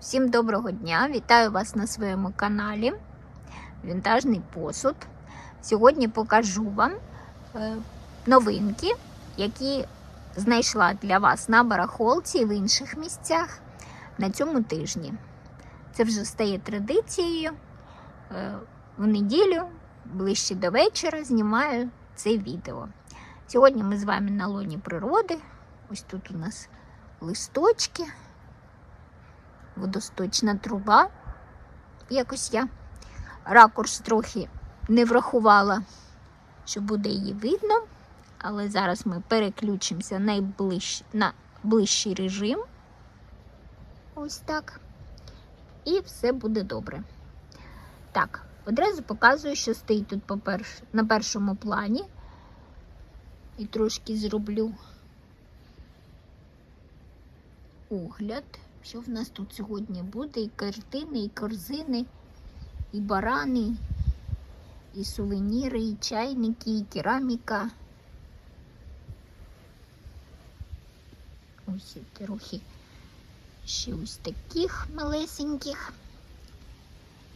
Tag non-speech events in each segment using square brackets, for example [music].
Всім доброго дня! Вітаю вас на своєму каналі Вінтажний посуд. Сьогодні покажу вам е, новинки, які знайшла для вас на барахолці і в інших місцях на цьому тижні. Це вже стає традицією. Е, В неділю, ближче до вечора, знімаю це відео. Сьогодні ми з вами на лоні природи. Ось тут у нас листочки водосточна труба. Якось я ракурс трохи не врахувала, що буде її видно. Але зараз ми переключимося найближ... на ближчий режим. Ось так. І все буде добре. Так, одразу показую, що стоїть тут на першому плані. І трошки зроблю огляд що в нас тут сьогодні буде? І картини, і корзини, і барани, і сувеніри, і чайники, і кераміка. Ось трохи ще ось таких малесеньких.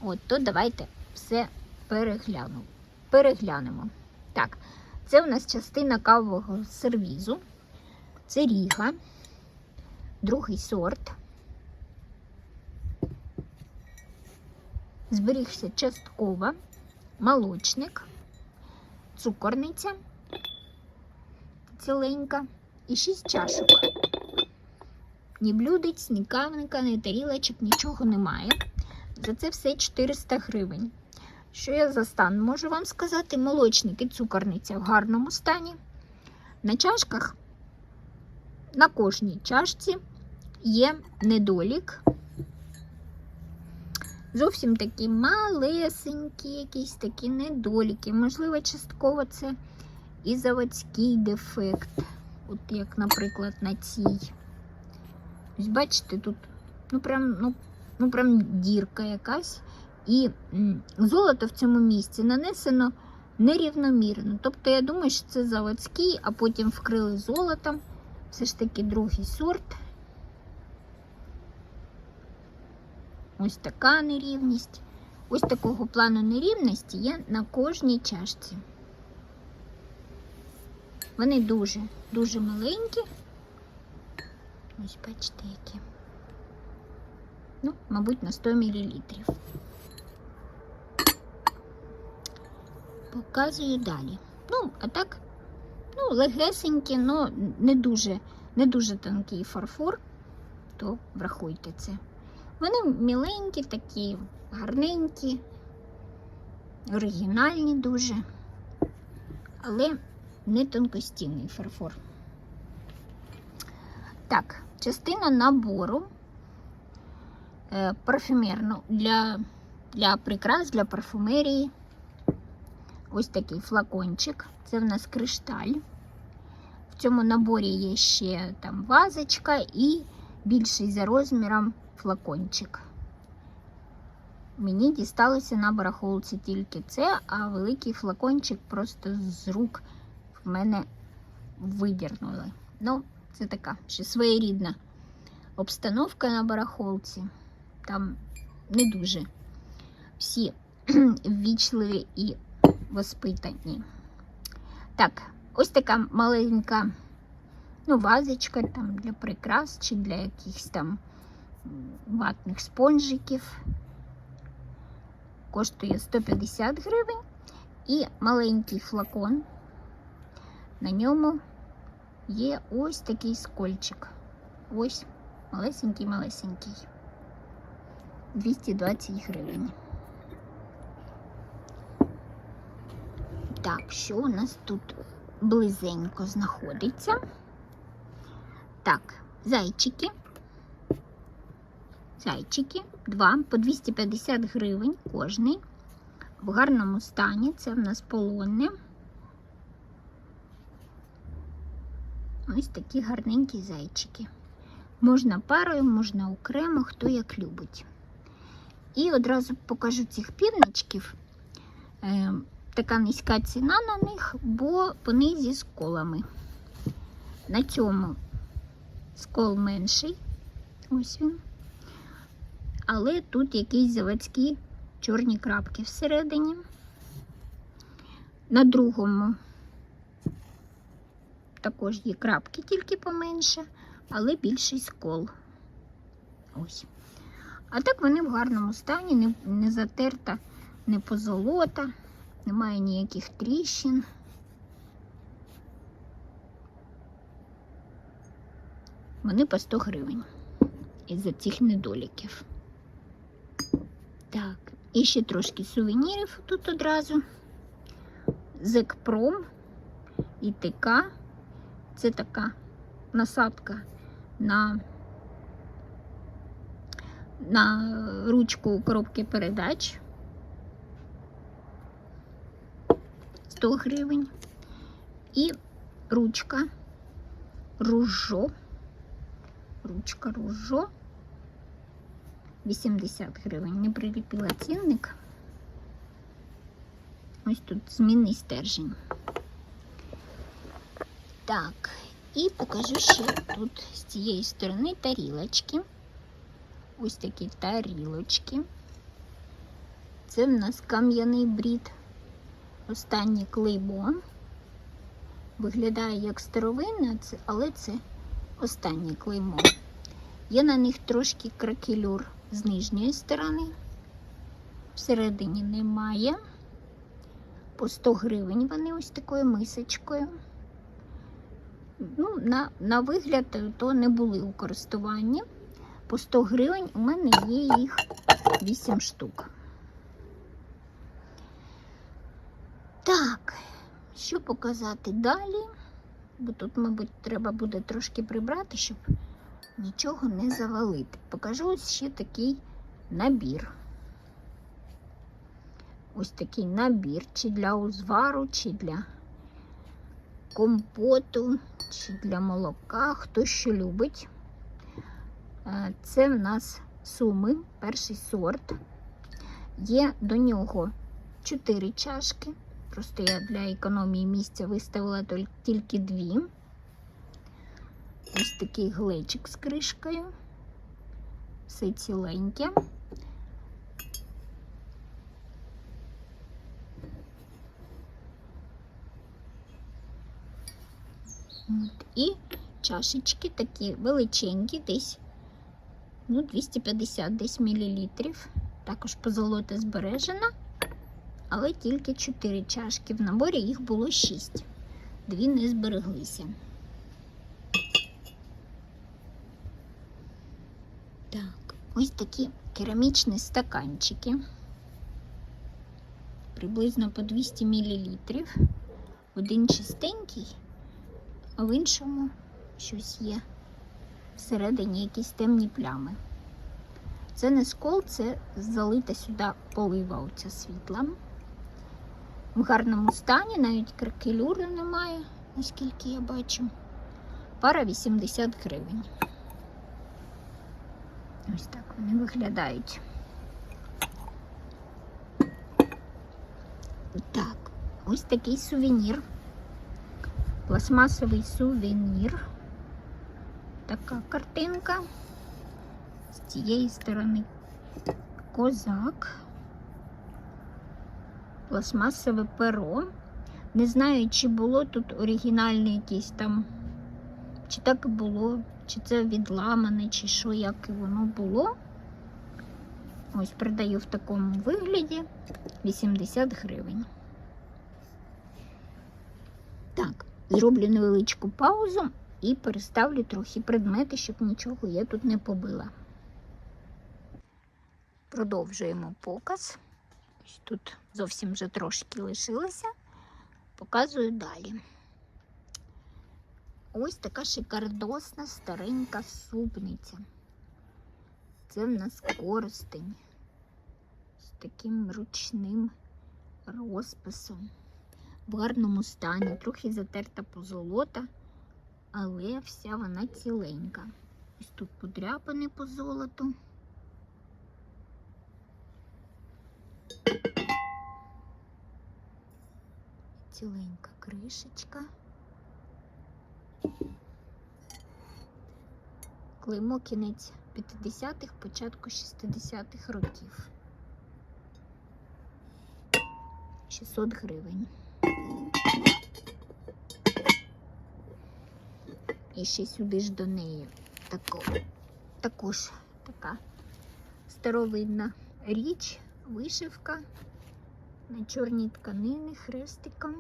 От, то давайте все перегляну. переглянемо. Так, це у нас частина кавового сервізу. Це ріга, другий сорт. Зберігся частково молочник, цукорниця ціленька і 6 чашок. Ні блюдець, ні кавника, ні тарілочок, нічого немає. За це все 400 гривень. Що я за стан можу вам сказати? Молочник і цукорниця в гарному стані. На чашках, на кожній чашці є недолік. Зовсім такі малесенькі, якісь такі недоліки. Можливо, частково це і заводський дефект. От як, наприклад, на цій. Ось бачите, тут ну прям, ну, ну прям дірка якась. І золото в цьому місці нанесено нерівномірно. Тобто, я думаю, що це заводський, а потім вкрили золотом. Все ж таки другий сорт. Ось така нерівність. Ось такого плану нерівності є на кожній чашці. Вони дуже-дуже маленькі. Ось бачите, які. Ну, мабуть, на 100 мл. Показую далі. Ну, а так, ну, легесенькі, але не дуже, не дуже тонкий фарфор, то врахуйте це. Вони міленькі, такі гарненькі, оригінальні дуже, але не тонкостінний фарфор. Так, частина набору е, парфюмерну для, для прикрас, для парфумерії. Ось такий флакончик. Це в нас кришталь. В цьому наборі є ще там вазочка і більший за розміром флакончик. Мені дісталося на барахолці тільки це, а великий флакончик просто з рук в мене видірнули. Ну, це така ще своєрідна обстановка на барахолці. Там не дуже всі [clears throat] ввічливі і воспитані. Так, ось така маленька ну, вазочка там для прикрас чи для якихось там ватних спонжиків. Коштує 150 гривень. І маленький флакон. На ньому є ось такий скольчик. Ось малесенький-малесенький. 220 гривень. Так, що у нас тут близенько знаходиться? Так, зайчики зайчики, два по 250 гривень кожний. В гарному стані. Це в нас полонне. Ось такі гарненькі зайчики. Можна парою, можна окремо, хто як любить. І одразу покажу цих півничків. Е, така низька ціна на них, бо вони зі сколами. На цьому скол менший. Ось він. Але тут якісь заводські чорні крапки всередині. На другому також є крапки, тільки поменше, але більший скол. Ось. А так вони в гарному стані, не, не затерта, не позолота, немає ніяких тріщин. Вони по 100 гривень із-за цих недоліків. Так, і ще трошки сувенірів тут одразу. Зекпром і ТК. Це така насадка на, на ручку коробки передач. 100 гривень. І ручка ружо. Ручка ружо. 80 гривень. Не приліпила цінник. Ось тут змінний стержень. Так, і покажу ще тут з цієї сторони тарілочки. Ось такі тарілочки. Це в нас кам'яний брід. Останнє клейбо. Виглядає як старовинне, це- але це останнє клеймо. Є на них трошки кракелюр з нижньої сторони. Всередині немає. По 100 гривень вони ось такою мисочкою. Ну, на, на вигляд то не були у користуванні. По 100 гривень у мене є їх 8 штук. Так, що показати далі? Бо тут, мабуть, треба буде трошки прибрати, щоб нічого не завалити. Покажу ось ще такий набір. Ось такий набір, чи для узвару, чи для компоту, чи для молока, хто що любить. Е, Це в нас суми, перший сорт. Є до нього 4 чашки. Просто я для економії місця виставила тільки дві. Ось такий глечик з кришкою. Все ціленьке. І чашечки такі величенькі, десь ну, 250 десь мілілітрів. Також позолота збережена, але тільки 4 чашки. В наборі їх було 6. Дві не збереглися. Так, ось такі керамічні стаканчики. Приблизно по 200 мл. Один чистенький, а в іншому щось є. Всередині якісь темні плями. Це не скол, це залита сюди полива оця світла. В гарному стані, навіть кракелюри немає, наскільки я бачу. Пара 80 гривень. Ось так вони виглядають. Так, ось такий сувенір. Пластмасовий сувенір. Така картинка. З цієї сторони козак. Пластмасове перо. Не знаю, чи було тут оригінальне якесь там, чи так і було, чи це відламане, чи що, як і воно було. Ось продаю в такому вигляді 80 гривень. Так, зроблю невеличку паузу і переставлю трохи предмети, щоб нічого я тут не побила. Продовжуємо показ. Ось Тут зовсім вже трошки лишилося. Показую далі. Ось така шикардосна старенька супниця. Це в нас коростень з таким ручним розписом. В гарному стані, трохи затерта позолота, але вся вона ціленька. Ось тут подряпини по золоту. Ціленька кришечка. Клеймо кінець 50-х, початку 60-х років. 600 гривень. І ще сюди ж до неї тако, також така старовинна річ, вишивка на чорній тканини хрестиком.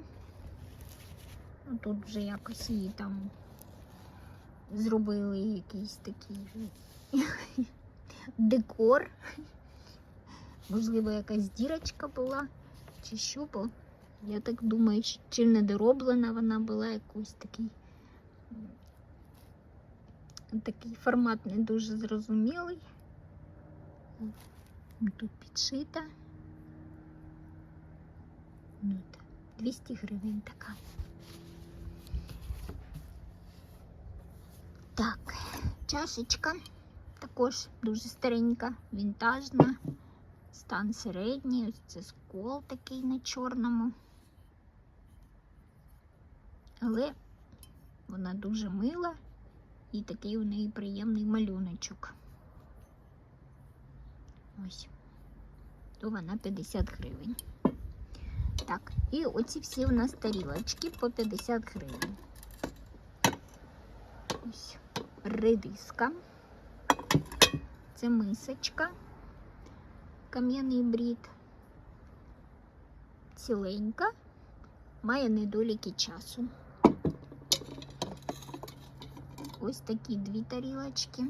Ну, тут вже якось її там зробили якийсь такий [laughs] декор. Можливо, якась дірочка була, чи що, бо я так думаю, чи- недороблена вона була якийсь такий. Такий формат не дуже зрозумілий. Тут підшита. Ну, та 200 гривень така. Так, чашечка також дуже старенька, вінтажна, стан середній, ось це скол такий на чорному. Але вона дуже мила і такий у неї приємний малюночок. Ось. То вона 50 гривень. Так, і оці всі у нас тарілочки по 50 гривень. Ось редиска. Це мисочка. Кам'яний брід. Ціленька. Має недоліки часу. Ось такі дві тарілочки.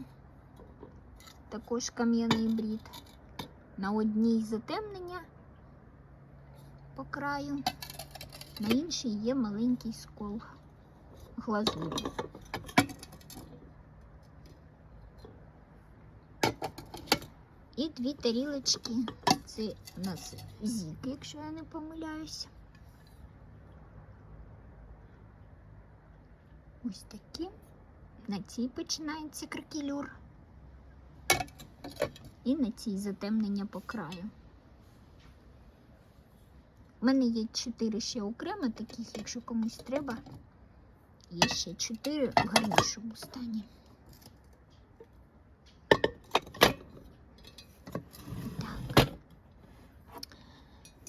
Також кам'яний брід. На одній затемнення по краю, на іншій є маленький скол глазурі. І дві тарілочки. Це у нас зіки, якщо я не помиляюсь. Ось такі. На цій починається кракелюр. І на цій затемнення по краю. У мене є чотири ще окремо таких, якщо комусь треба. Є ще чотири в гарнішому стані.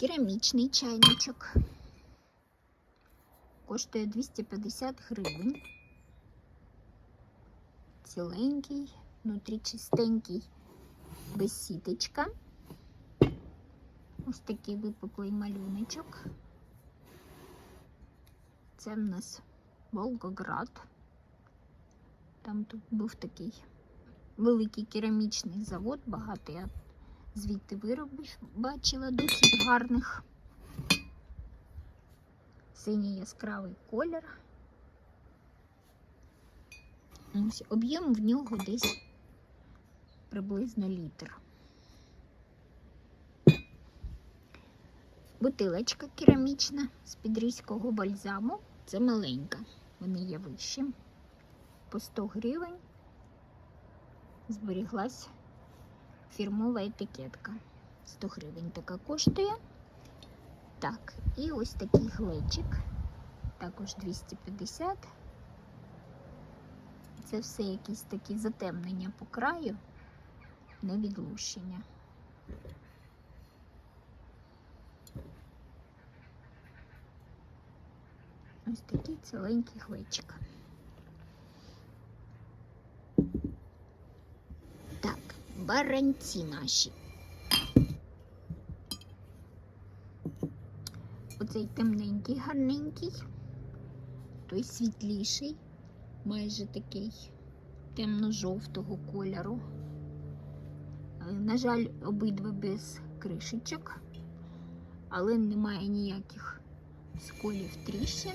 Керамічний чайничок. Коштує 250 гривень. Ціленький, внутрі чистенький, без сіточка. Ось такий випуклий малюночок. Це в нас Волгоград. Там тут був такий великий керамічний завод, багато я звідти виробів бачила, досить гарних. Синій яскравий колір. Об'єм в нього десь приблизно літр. Бутилочка керамічна з підрізького бальзаму. Це маленька. Вони є вищі. По 100 гривень зберіглась фірмова етикетка. 100 гривень така коштує. Так, і ось такий глечик. Також 250. Це все якісь такі затемнення по краю, не відлущення. Ось такий ціленький глечик. Так, баранці наші. Оцей темненький, гарненький, той світліший, майже такий темно-жовтого кольору. На жаль, обидва без кришечок, але немає ніяких сколів тріщин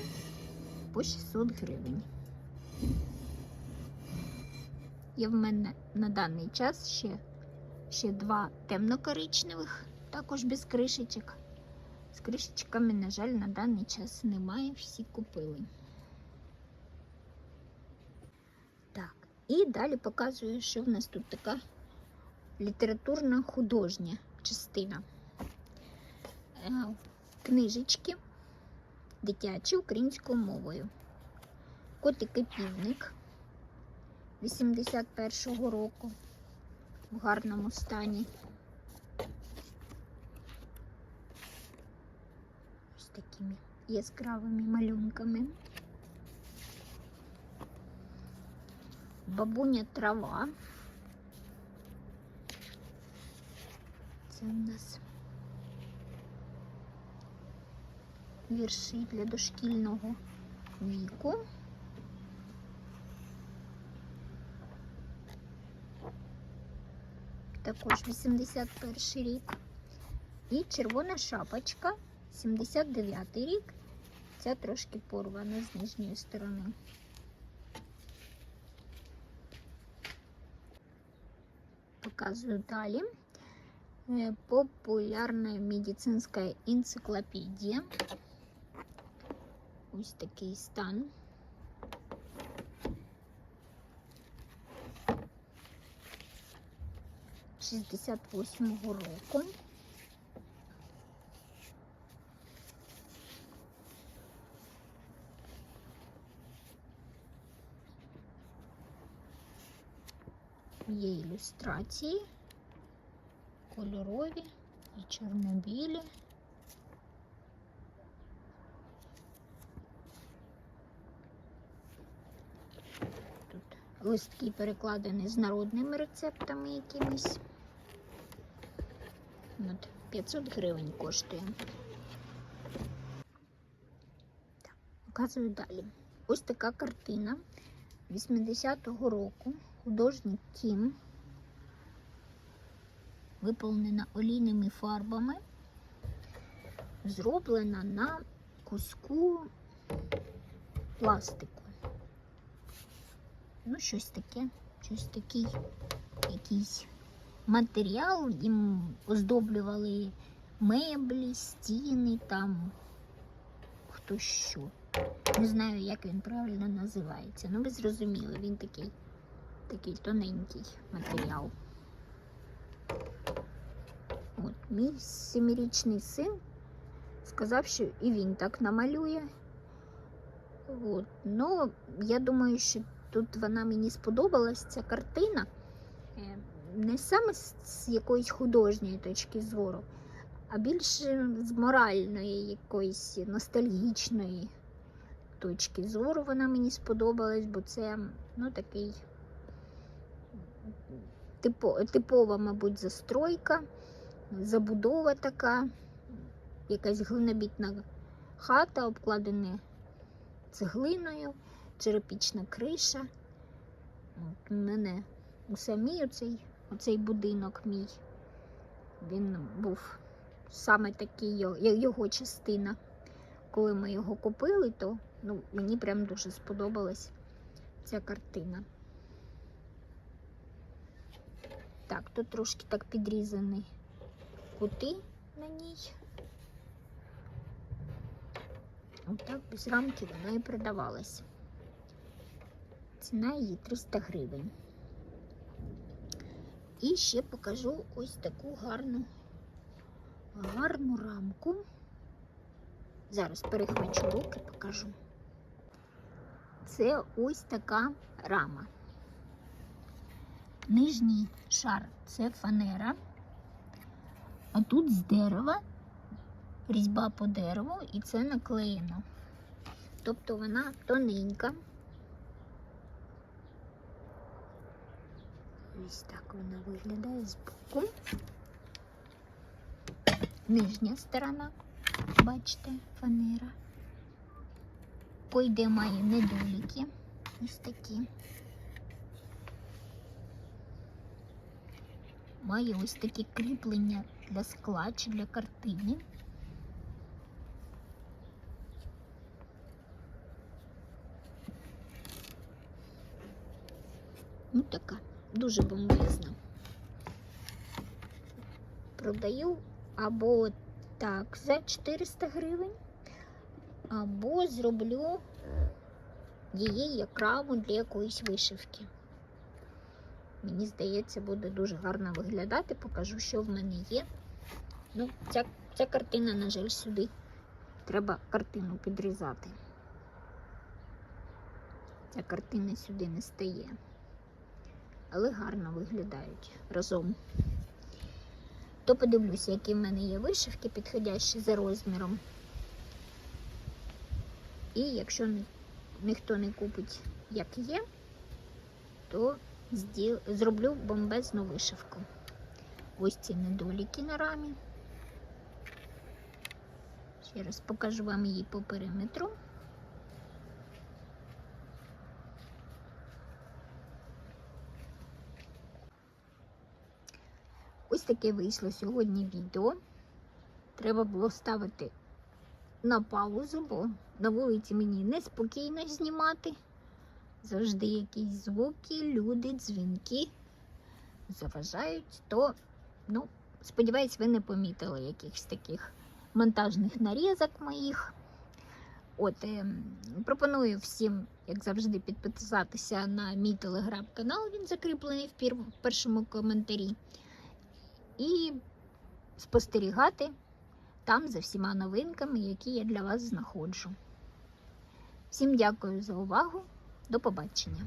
по 600 гривень. Є в мене на даний час ще, ще два темно-коричневих, також без кришечок. З кришечками, на жаль, на даний час немає, всі купили. Так, і далі показую, що в нас тут така літературна художня частина. Е, Книжечки дитячі українською мовою. Котики півник 81-го року. в гарному стані. Ось такими яскравими малюнками. Бабуня трава. Це у нас вірші для дошкільного віку. Також 81 рік. І червона шапочка, 79 рік. Ця трошки порвана з нижньої сторони. Показую далі. Е, Популярна медицинська енциклопедія. Ось такий стан. Шістдесят восьмого року. Є ілюстрації, кольорові і чорнобілі. Тут листки перекладені з народними рецептами якимись. От 500 гривень коштує. Показую далі. Ось така картина 80-го року. Художник Тім. Виповнена олійними фарбами. Зроблена на куску пластику. Ну, щось таке, щось такий якийсь матеріал. Їм оздоблювали меблі, стіни там. Хто що. Не знаю, як він правильно називається. Ну, ви зрозуміли, він такий, такий тоненький матеріал. От, мій семирічний син сказав, що і він так намалює. От. Ну, я думаю, що тут вона мені сподобалась, ця картина. Не саме з якоїсь художньої точки зору, а більше з моральної, якоїсь ностальгічної точки зору вона мені сподобалась, бо це ну, такий типо, типова, мабуть, застройка, забудова така, якась глинобітна хата, обкладена цеглиною, черепічна криша. От, мене у самій оцей, оцей будинок мій. Він був саме такий його, частина. Коли ми його купили, то ну, мені прям дуже сподобалась ця картина. Так, тут трошки так підрізані кути на ній. Отак без рамки вона і продавалась. Ціна її 300 гривень. І ще покажу ось таку гарну, гарну рамку. Зараз перехвачу руки, покажу. Це ось така рама. Нижній шар це фанера, а тут з дерева різьба по дереву і це наклеєно. Тобто вона тоненька. Ось так вона виглядає з боку. Нижня сторона, бачите, фанера. Койде має недоліки. Ось такі. Має ось такі кріплення для скла чи для картини. Ну така, дуже бомбезна. Продаю або так за 400 гривень, або зроблю її як раму для якоїсь вишивки. Мені здається, буде дуже гарно виглядати. Покажу, що в мене є. Ну, ця, ця картина, на жаль, сюди. Треба картину підрізати. Ця картина сюди не стає. Але гарно виглядають разом. То подивлюся, які в мене є вишивки, підходящі за розміром. І якщо ніхто не купить, як є, то зроблю бомбезну вишивку. Ось ці недоліки на рамі. Ще раз покажу вам її по периметру. Ось таке вийшло сьогодні відео. Треба було ставити на паузу, бо на вулиці мені неспокійно знімати. Завжди якісь звуки, люди, дзвінки заважають, то, ну, сподіваюсь, ви не помітили якихось таких монтажних нарізок моїх. От, е, пропоную всім, як завжди, підписатися на мій телеграм-канал. Він закріплений в першому коментарі. І спостерігати там за всіма новинками, які я для вас знаходжу. Всім дякую за увагу. До побачення!